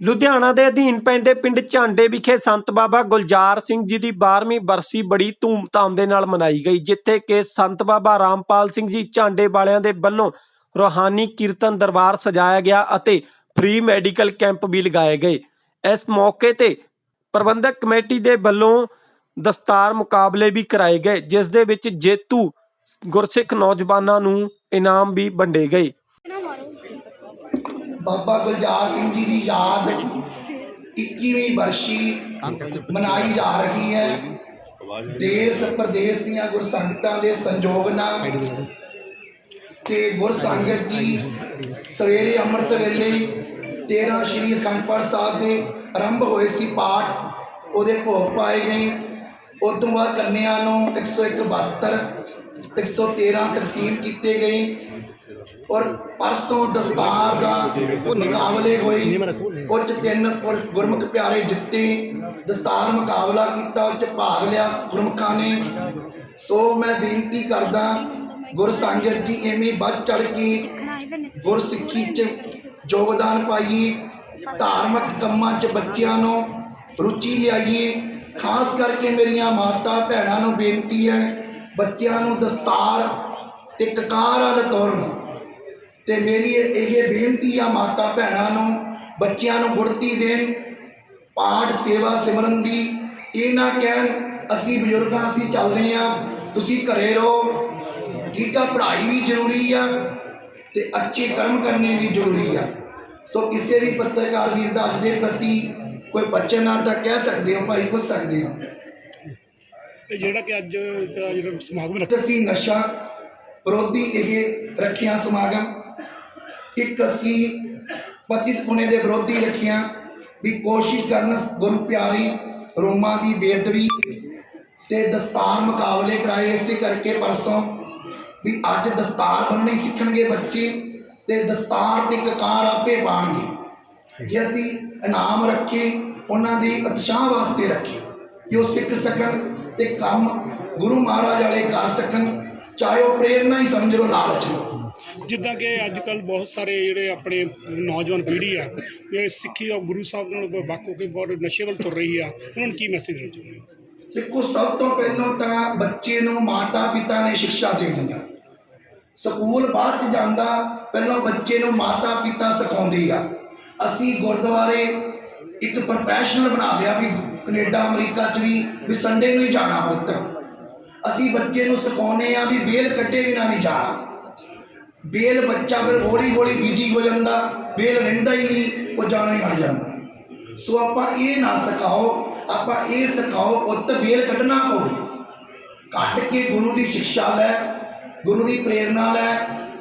ਲੁਧਿਆਣਾ ਦੇ ਅਧੀਨ ਪੈਂਦੇ ਪਿੰਡ ਝਾਂਡੇ ਵਿਖੇ ਸੰਤ ਬਾਬਾ ਗੁਲਜ਼ਾਰ ਸਿੰਘ ਜੀ ਦੀ 12ਵੀਂ ਬਰਸੀ ਬੜੀ ਧੂਮਧਾਮ ਦੇ ਨਾਲ ਮਨਾਈ ਗਈ, ਜਿੱਥੇ ਕਿ ਸੰਤ ਬਾਬਾ ਰਾਮਪਾਲ ਸਿੰਘ ਜੀ ਝਾਂਡੇ ਵਾਲਿਆਂ ਦੇ ਵੱਲੋਂ ਰੋਹਾਨੀ ਕੀਰਤਨ ਦਰਬਾਰ ਸਜਾਇਆ ਗਿਆ ਅਤੇ ਫ੍ਰੀ ਮੈਡੀਕਲ ਕੈਂਪ ਵੀ ਲਗਾਏ ਗਏ। ਇਸ ਮੌਕੇ ਤੇ ਪ੍ਰਬੰਧਕ ਕਮੇਟੀ ਦੇ ਵੱਲੋਂ ਦਸਤਾਰ ਮੁਕਾਬਲੇ ਵੀ ਕਰਾਏ ਗਏ, ਜਿਸ ਦੇ ਵਿੱਚ ਜੇਤੂ ਗੁਰਸਿੱਖ ਨੌਜਵਾਨਾਂ ਨੂੰ ਇਨਾਮ ਵੀ ਵੰਡੇ ਗਏ। ਬਾਬਾ ਗੁਲਜ਼ਾਰ ਸਿੰਘ ਜੀ ਦੀ ਯਾਦ 21ਵੀਂ ਵਰਸ਼ੀ ਮਨਾਈ ਜਾ ਰਹੀ ਹੈ। ਦੇਸ਼ ਪ੍ਰਦੇਸ਼ ਦੀਆਂ ਗੁਰਸੰਗਤਾਂ ਦੇ ਸੰਯੋਗ ਨਾਲ ਤੇ ਗੁਰਸੰਗਤ ਜੀ ਸਵੇਰੇ ਅੰਮ੍ਰਿਤ ਵੇਲੇ 13 ਸ਼੍ਰੀ ਅਖੰਡ ਪਾਠ ਸਾਹਿਬ ਦੇ ਆਰੰਭ ਹੋਏ ਸੀ ਪਾਠ, ਉਹਦੇ ਭੋਗ ਪਾਏ ਗਏ। ਉਸ ਤੋਂ ਬਾਅਦ ਕੰਨਿਆਂ ਨੂੰ 101 ਬਸਤਰ 113 ਤਕਸੀਮ ਕੀਤੇ ਗਏ ਔਰ ਪਰਸੋਂ ਦਸਤਾਰ ਦਾ ਮੁਕਾਬਲੇ ਹੋਏ। ਉਹ 'ਚ ਤਿੰਨ ਗੁਰਮੁਖ ਪਿਆਰੇ ਜਿੱਤੇ, ਦਸਤਾਰ ਮੁਕਾਬਲਾ ਕੀਤਾ, ਉਹ 'ਚ ਭਾਗ ਲਿਆ ਗੁਰਮੁਖਾਂ ਨੇ। ਸੋ ਮੈਂ ਬੇਨਤੀ ਕਰਦਾ, ਗੁਰ ਸੰਗਤ ਜੀ ਐਵੇਂ ਵੱਧ ਚੜ ਕੇ ਗੁਰਸਿੱਖੀ 'ਚ ਯੋਗਦਾਨ ਪਾਈਏ, ਧਾਰਮਿਕ ਕੰਮਾਂ 'ਚ ਬੱਚਿਆਂ ਨੂੰ ਰੁਚੀ ਲਿਆਈਏ। ਖਾਸ ਕਰਕੇ ਮੇਰੀਆਂ ਮਾਤਾ ਭੈਣਾਂ ਨੂੰ ਬੇਨਤੀ ਹੈ, ਬੱਚਿਆਂ ਨੂੰ ਦਸਤਾਰ ਤੇ ਕਕਾਰ ਵਾਲ ਤੋਰਨ। ਤੇ ਮੇਰੀ ਇਹ ਇਹ ਬੇਨਤੀ ਆ ਮਾਤਾ ਭੈਣਾਂ ਨੂੰ, ਬੱਚਿਆਂ ਨੂੰ ਗੁੜਤੀ ਦੇਣ, ਪਾਠ ਸੇਵਾ ਸਿਮਰਨ ਦੀ। ਇਹ ਨਾ ਕਹਿਣ, ਅਸੀਂ ਬਜ਼ੁਰਗਾਂ ਅਸੀਂ ਚੱਲਦੇ ਆ ਤੁਸੀਂ ਘਰੇ ਰਹੋ। ਠੀਕ ਆ, ਪੜ੍ਹਾਈ ਵੀ ਜ਼ਰੂਰੀ ਆ ਤੇ ਅੱਛੇ ਕਰਮ ਕਰਨੇ ਵੀ ਜ਼ਰੂਰੀ ਆ। ਸੋ ਕਿਸੇ ਵੀ ਪੱਤਰਕਾਰ ਵੀਰ ਦਾ ਅੱਜ ਦੇ ਪ੍ਰਤੀ ਕੋਈ ਬਚਨ ਆ ਤਾਂ ਕਹਿ ਸਕਦੇ ਹੋ ਭਾਈ ਪੁੱਛ ਸਕਦੇ ਹੋ। ਇਹ ਜਿਹੜਾ ਕਿ ਅੱਜ ਦਾ ਜਿਹੜਾ ਸਮਾਗਮ ਰੱਖਿਆ ਅਸੀਂ ਨਸ਼ਾ ਵਿਰੋਧੀ ਇਹ ਰੱਖਿਆ ਸਮਾਗਮ। ਇੱਕ ਅਸੀਂ ਪਤਿਤ ਪੁਣੇ ਦੇ ਵਿਰੋਧੀ ਰੱਖਿਆ ਵੀ ਕੋਸ਼ਿਸ਼ ਕਰਨ ਗੁਰੂ ਪਿਆਰੀ ਰੋਮਾਂ ਦੀ ਬੇਅਦਬੀ ਤੇ ਦਸਤਾਰ ਮੁਕਾਬਲੇ ਕਰਾਏ ਇਸੇ ਕਰਕੇ ਪਰਸੋਂ ਵੀ ਅੱਜ ਦਸਤਾਰ ਬੰਨਣੀ ਸਿੱਖਣਗੇ ਬੱਚੇ ਤੇ ਦਸਤਾਰ ਤੇ ਕਕਾਰ ਆਪੇ ਪਾਣਗੇ। ਜੇ ਅਸੀਂ ਇਨਾਮ ਰੱਖੇ ਉਹਨਾਂ ਦੇ ਉਤਸ਼ਾਹ ਵਾਸਤੇ ਰੱਖੇ। ਕਿ ਉਹ ਸਿੱਖ ਸਕਣ ਤੇ ਕੰਮ ਗੁਰੂ ਮਹਾਰਾਜ ਵਾਲੇ ਕਰ ਸਕਣ ਚਾਹੇ ਉਹ ਪ੍ਰੇਰਨਾ ਹੀ ਸਮਝ ਲਓ ਲਾਲਚ ਲਓ ਜਿੱਦਾਂ ਕਿ ਅੱਜ ਕੱਲ ਬਹੁਤ ਸਾਰੇ ਜਿਹੜੇ ਆਪਣੇ ਨੌਜਵਾਨ ਪੀੜ੍ਹੀ ਆ ਜਿਹੜੇ ਸਿੱਖੀ ਔਰ ਗੁਰੂ ਸਾਹਿਬ ਨਾਲ ਹੋ ਕੇ ਬਹੁਤ ਨਸ਼ੇ ਵੱਲ ਤੁਰ ਰਹੀ ਆ ਉਹਨਾਂ ਨੂੰ ਕੀ ਮੈਸੇਜ ਦੇਣਾ ਚਾਹੁੰਦੇ ਹੋ? ਦੇਖੋ ਸਭ ਤੋਂ ਪਹਿਲਾਂ ਤਾਂ ਬੱਚੇ ਨੂੰ ਮਾਤਾ ਪਿਤਾ ਨੇ ਸਿੱਖਿਆ ਦੇਣੀ ਆ। ਸਕੂਲ ਬਾਅਦ ਚ ਜਾਂਦਾ ਪਹਿਲਾਂ ਬੱਚੇ ਨੂੰ ਮਾਤਾ ਪਿਤਾ ਸਿਖਾਉਂਦੇ ਆ। ਅਸੀਂ ਗੁਰਦੁਆਰੇ ਇੱਕ ਪ੍ਰੋਫੈਸ਼ਨਲ ਬਣਾ ਲਿਆ ਵੀ ਕੈਨੇਡਾ, ਅਮਰੀਕਾ ਚ ਵੀ ਵੀ ਸੰਡੇ ਨੂੰ ਹੀ ਜਾਣਾ ਪੁੱਤ। ਅਸੀਂ ਬੱਚੇ ਨੂੰ ਸਿਖਾਉਂਦੇ ਆ ਵੀ ਬੇਲ ਕੱਟੇ ਬਿਨਾਂ ਨਹੀਂ ਜਾਣਾ। ਬੇਲ ਬੱਚਾ ਫਿਰ ਹੌਲੀ ਹੌਲੀ ਬੀਜੀ ਹੋ ਜਾਂਦਾ, ਬੇਲ ਰਹਿੰਦਾ ਹੀ ਨਹੀਂ, ਉਹ ਜਾਣਾ ਹੀ ਹਟ ਜਾਂਦਾ। ਸੋ ਆਪਾਂ ਇਹ ਨਾ ਸਿਖਾਓ, ਆਪਾਂ ਇਹ ਸਿਖਾਓ ਪੁੱਤ, ਬੇਲ ਕੱਢਣਾ ਪਊ ਕੱਢ ਕੇ ਗੁਰੂ ਦੀ ਸਿੱਖਿਆ ਲੈ, ਗੁਰੂ ਦੀ ਪ੍ਰੇਰਣਾ ਲੈ।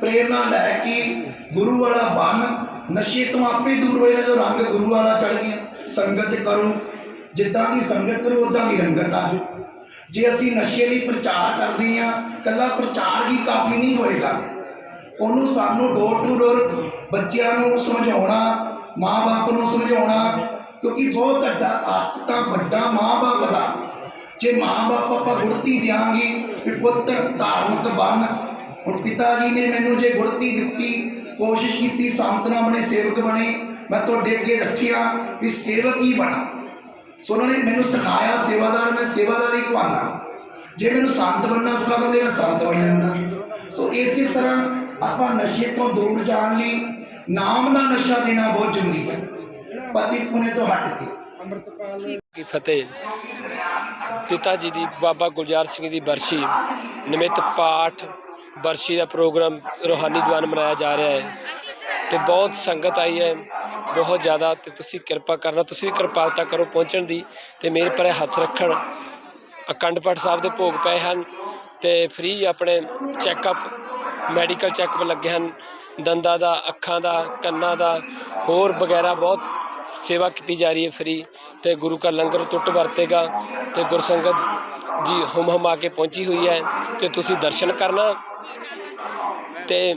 ਪ੍ਰੇਰਣਾ ਲੈ ਕੇ ਗੁਰੂ ਵਾਲਾ ਬਣ ਨਸ਼ੇ ਤੋਂ ਆਪੇ ਦੂਰ ਹੋਏ ਨੇ ਜੋ ਰੰਗ ਗੁਰੂ ਵਾਲਾ ਚੜ ਗਿਆ ਸੰਗਤ ਕਰੋ, ਜਿੱਦਾਂ ਦੀ ਸੰਗਤ ਕਰੋ ਉਦਾਂ ਦੀ ਰੰਗਤ ਆ ਜਾਓ। ਜੇ ਅਸੀਂ ਨਸ਼ੇ ਲਈ ਪ੍ਰਚਾਰ ਕਰਦੇ ਆ ਕੱਲਾ ਪ੍ਰਚਾਰ ਹੀ ਕਾਫੀ ਨਹੀਂ ਹੋਏਗਾ। ਉਹਨੂੰ ਸਾਨੂੰ ਡੋਰ ਟੂ ਡੋਰ ਬੱਚਿਆਂ ਨੂੰ ਸਮਝਾਉਣਾ, ਮਾਂ-ਬਾਪ ਨੂੰ ਸਮਝਾਉਣਾ, ਕਿਉਂਕਿ ਬਹੁਤ ਵੱਡਾ ਹੱਥ ਤਾਂ ਵੱਡਾ ਮਾਂ-ਬਾਪ ਦਾ। ਜੇ ਮਾਂ-ਬਾਪ ਆਪਾਂ ਗੁੜਤੀ ਦਿਆਂਗੇ, ਵੀ ਪੁੱਤਰ ਧਾਰਮਿਕ ਬਣ ਹੁਣ ਪਿਤਾ ਜੀ ਨੇ ਮੈਨੂੰ ਜੇ ਗੁੜਤੀ ਦਿੱਤੀ ਕੋਸ਼ਿਸ਼ ਕੀਤੀ ਸੰਤ ਨਾ ਬਣੇ ਸੇਵਕ ਬਣੇ ਮੈਂ ਤੁਹਾਡੇ ਅੱਗੇ ਰੱਖਿਆ ਵੀ ਸੇਵਕ ਹੀ ਬਣਾ। ਸੋ ਉਹਨਾਂ ਨੇ ਮੈਨੂੰ ਸਿਖਾਇਆ ਸੇਵਾਦਾਰ ਮੈਂ ਸੇਵਾਦਾਰੀ ਕਹਾਣਾ ਜੇ ਮੈਨੂੰ ਸੰਤ ਬਣਨਾ ਸਿਖਾ ਦਿੰਦੇ ਮੈਂ ਸੰਤ ਬਣ ਜਾਂਦਾ। ਸੋ ਇਸੇ ਤਰ੍ਹਾਂ ਆਪਾਂ ਨਸ਼ੇ ਤੋਂ ਦੂਰ ਜਾਣ ਲਈ ਨਾਮ ਦਾ ਨਸ਼ਾ ਦੇਣਾ ਬਹੁਤ ਜ਼ਰੂਰੀ ਹੈ। ਪਤੀ ਪੁਣੇ ਤੋਂ ਹਟ ਕੇ। ਕੀ ਫਤਿਹ। ਪਿਤਾ ਜੀ ਦੀ ਬਾਬਾ ਗੁਲਜ਼ਾਰ ਸਿੰਘ ਦੀ ਬਰਸੀ। ਨਿਮਿਤ ਪਾਠ ਬਰਸੀ ਦਾ ਪ੍ਰੋਗਰਾਮ ਰੋਹਾਨੀ ਦੀਵਾਨ ਮਨਾਇਆ ਜਾ ਰਿਹਾ ਹੈ ਤੇ ਬਹੁਤ ਸੰਗਤ ਆਈ ਹੈ, ਬਹੁਤ ਜ਼ਿਆਦਾ ਤੇ ਤੁਸੀਂ ਕਿਰਪਾ ਕਰਨਾ, ਤੁਸੀਂ ਵੀ ਕਿਰਪਾਲਤਾ ਕਰੋ ਪਹੁੰਚਣ ਦੀ ਤੇ ਮੇਰੇ ਪਰੇ ਹੱਥ ਰੱਖਣ। ਅਖੰਡ ਪਾਠ ਸਾਹਿਬ ਦੇ ਭੋਗ ਪਏ ਹਨ ਤੇ ਫ੍ਰੀ ਆਪਣੇ ਚੈੱਕਅਪ ਮੈਡੀਕਲ ਚੈੱਕਅਪ ਲੱਗੇ ਹਨ। ਦੰਦਾਂ ਦਾ, ਅੱਖਾਂ ਦਾ, ਕੰਨਾਂ ਦਾ, ਹੋਰ ਵਗੈਰਾ ਬਹੁਤ ਸੇਵਾ ਕੀਤੀ ਜਾ ਰਹੀ ਹੈ ਫ੍ਰੀ ਤੇ ਗੁਰੂ ਕਾ ਲੰਗਰ ਟੁੱਟ ਵਰਤੇਗਾ ਤੇ ਗੁਰਸੰਗਤ ਜੀ ਹੁਮ ਆ ਕੇ ਪਹੁੰਚੀ ਹੋਈ ਹੈ ਤੇ ਤੁਸੀਂ ਦਰਸ਼ਨ ਕਰਨਾ। ਤੇ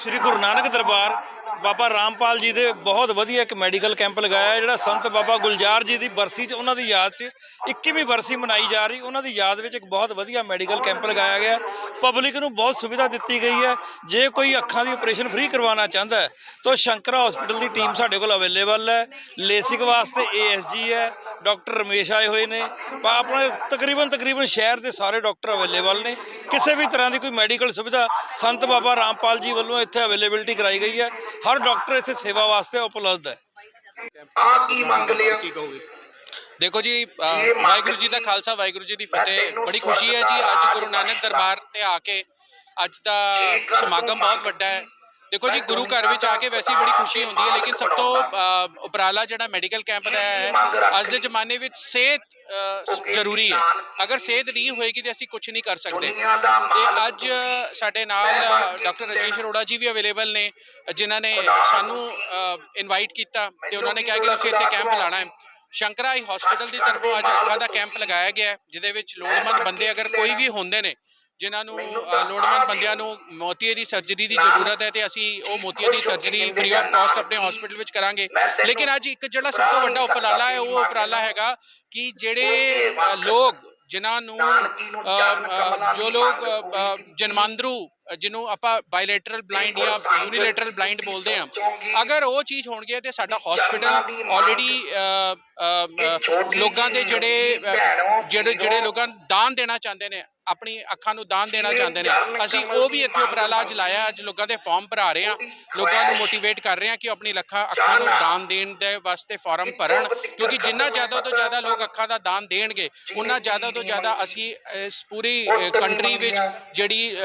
ਸ੍ਰੀ ਗੁਰੂ ਨਾਨਕ ਦਰਬਾਰ ਬਾਬਾ ਰਾਮਪਾਲ ਜੀ ਦੇ ਬਹੁਤ ਵਧੀਆ ਇੱਕ ਮੈਡੀਕਲ ਕੈਂਪ ਲਗਾਇਆ ਜਿਹੜਾ ਸੰਤ ਬਾਬਾ ਗੁਲਜ਼ਾਰ ਜੀ ਦੀ ਬਰਸੀ 'ਚ, ਉਹਨਾਂ ਦੀ ਯਾਦ 'ਚ 21ਵੀਂ ਬਰਸੀ ਮਨਾਈ ਜਾ ਰਹੀ। ਉਹਨਾਂ ਦੀ ਯਾਦ ਵਿੱਚ ਇੱਕ ਬਹੁਤ ਵਧੀਆ ਮੈਡੀਕਲ ਕੈਂਪ ਲਗਾਇਆ ਗਿਆ ਪਬਲਿਕ ਨੂੰ ਬਹੁਤ ਸੁਵਿਧਾ ਦਿੱਤੀ ਗਈ ਹੈ। ਜੇ ਕੋਈ ਅੱਖਾਂ ਦੀ ਆਪਰੇਸ਼ਨ ਫ੍ਰੀ ਕਰਵਾਉਣਾ ਚਾਹੁੰਦਾ ਹੈ, ਤਾਂ ਸ਼ੰਕਰਾ ਹਸਪੀਟਲ ਦੀ ਟੀਮ ਸਾਡੇ ਕੋਲ ਅਵੇਲੇਬਲ ਹੈ। ਲੇਸਿਕ ਵਾਸਤੇ ਏਐਸਜੀ ਹੈ। ਡਾਕਟਰ ਰਮੇਸ਼ ਆਏ ਹੋਏ ਨੇ। ਆਪਣੇ ਤਕਰੀਬਨ ਤਕਰੀਬਨ ਸ਼ਹਿਰ ਦੇ ਸਾਰੇ ਡਾਕਟਰ ਅਵੇਲੇਬਲ ਨੇ। ਕਿਸੇ ਵੀ ਤਰ੍ਹਾਂ ਦੀ ਕੋਈ ਮੈਡੀਕਲ ਸੁਵਿਧਾ ਸੰਤ ਬਾਬਾ ਰਾਮਪਾਲ ਜੀ ਵੱਲੋਂ ਇੱਥੇ ਅਵੇਲੇਬਿਲਟੀ ਕਰਾਈ ਗਈ ਹੈ। ਹਰ ਡਾਕਟਰ ਇੱਥੇ ਸੇਵਾ ਵਾਸਤੇ ਉਪਲਬਧ ਹੈ। ਆ ਕੀ ਮੰਗ ਲਿਆ? ਕੀ ਕਹੋਗੇ? ਦੇਖੋ ਜੀ ਵਾਹਿਗੁਰੂ ਜੀ ਦਾ ਖਾਲਸਾ ਵਾਹਿਗੁਰੂ ਜੀ ਦੀ ਫਤਿਹ। ਬੜੀ ਖੁਸ਼ੀ ਹੈ ਜੀ ਅੱਜ ਗੁਰੂ ਨਾਨਕ ਦਰਬਾਰ ਤੇ ਆ ਕੇ ਅੱਜ ਦਾ ਸਮਾਗਮ ਬਹੁਤ ਵੱਡਾ ਹੈ। ਦੇਖੋ ਜੀ, ਗੁਰੂ ਘਰ ਵਿੱਚ ਆ ਕੇ ਵੈਸੇ ਹੀ ਬੜੀ ਖੁਸ਼ੀ ਹੁੰਦੀ ਹੈ, ਲੇਕਿਨ ਸਭ ਤੋਂ ਉਪਰਾਲਾ ਜਿਹੜਾ ਮੈਡੀਕਲ ਕੈਂਪ ਦਾ ਹੈ, ਅੱਜ ਦੇ ਜ਼ਮਾਨੇ ਵਿੱਚ ਸਿਹਤ ਜ਼ਰੂਰੀ ਹੈ। ਅਗਰ ਸਿਹਤ ਨਹੀਂ ਹੋਏਗੀ ਤੇ ਅਸੀਂ ਕੁਝ ਨਹੀਂ ਕਰ ਸਕਦੇ। ਤੇ ਅੱਜ ਸਾਡੇ ਨਾਲ ਡਾਕਟਰ ਰਜੇਸ਼ ਅਰੋੜਾ ਜੀ ਵੀ ਅਵੇਲੇਬਲ ਨੇ, ਜਿਨ੍ਹਾਂ ਨੇ ਸਾਨੂੰ ਇਨਵਾਈਟ ਕੀਤਾ ਤੇ ਉਹਨਾਂ ਨੇ ਕਿਹਾ ਕਿ ਤੁਸੀਂ ਇੱਥੇ ਕੈਂਪ ਲਾਣਾ ਹੈ। ਸ਼ੰਕਰਾਈ ਆਈ ਹਸਪੀਟਲ ਦੀ ਤਰਫੋਂ ਅੱਜ ਅੱਖਾਂ ਦਾ ਕੈਂਪ ਲਗਾਇਆ ਗਿਆ ਜਿਹਦੇ ਵਿੱਚ ਲੋੜਵੰਦ ਬੰਦੇ ਅਗਰ ਕੋਈ ਵੀ ਹੁੰਦੇ ਨੇ ਜਿਨ੍ਹਾਂ ਨੂੰ ਲੋੜਵੰਦ ਬੰਦਿਆਂ ਨੂੰ ਮੋਤੀਏ ਦੀ ਸਰਜਰੀ ਦੀ ਜ਼ਰੂਰਤ ਹੈ ਤੇ ਅਸੀਂ ਉਹ ਮੋਤੀਏ ਦੀ ਸਰਜਰੀ ਫ੍ਰੀ ਆਫ ਕਾਸਟ ਆਪਣੇ ਹਸਪੀਟਲ ਵਿੱਚ ਕਰਾਂਗੇ। ਲੇਕਿਨ ਅੱਜ ਇੱਕ ਜਿਹੜਾ ਸਭ ਤੋਂ ਵੱਡਾ ਉਪਰਾਲਾ ਹੈ ਉਹ ਉਪਰਾਲਾ ਹੈਗਾ ਕਿ ਜਿਹੜੇ ਲੋਕ ਜਿਨ੍ਹਾਂ ਨੂੰ ਜੋ ਲੋਕ ਜਨਮਾਂਦਰੂ ਜਿਹਨੂੰ ਆਪਾਂ ਬਾਇਲੇਟਰਲ ਬਲਾਈਂਡ ਜਾਂ ਯੂਨੀਲੇਟਰਲ ਬਲਾਈਂਡ ਬੋਲਦੇ ਆ ਅਗਰ ਉਹ ਚੀਜ਼ ਹੋਣਗੇ ਤੇ ਸਾਡਾ ਹਸਪੀਟਲ ਆਲਰੇਡੀ ਲੋਕਾਂ ਦੇ ਜਿਹੜੇ ਜਿਹੜੇ ਜਿਹੜੇ ਲੋਕਾਂ ਨੂੰ ਦਾਨ ਦੇਣਾ ਚਾਹੁੰਦੇ ਨੇ, ਆਪਣੀ ਅੱਖਾਂ ਨੂੰ ਦਾਨ ਦੇਣਾ ਚਾਹੁੰਦੇ ਨੇ, ਅਸੀਂ ਉਹ ਵੀ ਇੱਥੇ ਉਪਰਾਲਾ ਅੱਜ ਲਾਇਆ, ਅੱਜ ਲੋਕਾਂ ਦੇ ਫਾਰਮ ਭਰਾ ਰਹੇ ਹਾਂ, ਲੋਕਾਂ ਨੂੰ ਮੋਟੀਵੇਟ ਕਰ ਰਹੇ ਹਾਂ ਕਿ ਉਹ ਆਪਣੀ ਲੱਖਾਂ, ਅੱਖਾਂ ਨੂੰ ਦਾਨ ਦੇਣ ਦੇ ਵਾਸਤੇ ਫਾਰਮ ਭਰਨ, ਕਿਉਂਕਿ ਜਿੰਨਾ ਜ਼ਿਆਦਾ ਤੋਂ ਜ਼ਿਆਦਾ ਲੋਕ ਅੱਖਾਂ ਦਾ ਦਾਨ ਦੇਣਗੇ ਉਨਾ ਜ਼ਿਆਦਾ ਤੋਂ ਜ਼ਿਆਦਾ ਅਸੀਂ ਇਸ ਪੂਰੀ ਕੰਟਰੀ ਵਿੱਚ ਜਿਹੜੀ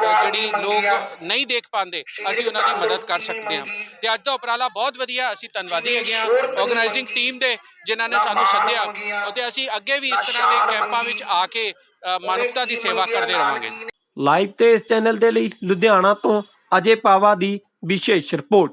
ਜਿਹੜੀ ਲੋਕ ਨਹੀਂ ਦੇਖ ਪਾਉਂਦੇ ਅਸੀਂ ਉਹਨਾਂ ਦੀ ਮਦਦ ਕਰ ਸਕਦੇ ਹਾਂ। ਤੇ ਅੱਜ ਦਾ ਉਪਰਾਲਾ ਬਹੁਤ ਵਧੀਆ ਅਸੀਂ ਧੰਨਵਾਦੀ ਹੈਗੇ ਹਾਂ। ਆਰਗੇਨਾਈਜ਼ਿੰਗ ਟੀਮ ਦੇ ਜਿਨ੍ਹਾਂ ਨੇ ਸਾਨੂੰ ਸੱਦਿਆ। ਅਤੇ ਅਸੀਂ ਅੱਗੇ ਵੀ ਇਸ ਤਰ੍ਹਾਂ ਦੇ ਕੈਂਪਾਂ ਵਿੱਚ ਆ ਕੇ ਮਾਨਵਤਾ ਦੀ ਸੇਵਾ ਕਰਦੇ ਰਹਾਂਗੇ ਲਾਈਵ ਤੇ ਇਸ ਚੈਨਲ ਦੇ ਲਈ ਲੁਧਿਆਣਾ ਤੋਂ ਅਜੇ ਪਾਵਾ ਦੀ ਵਿਸ਼ੇਸ਼ ਰਿਪੋਰਟ।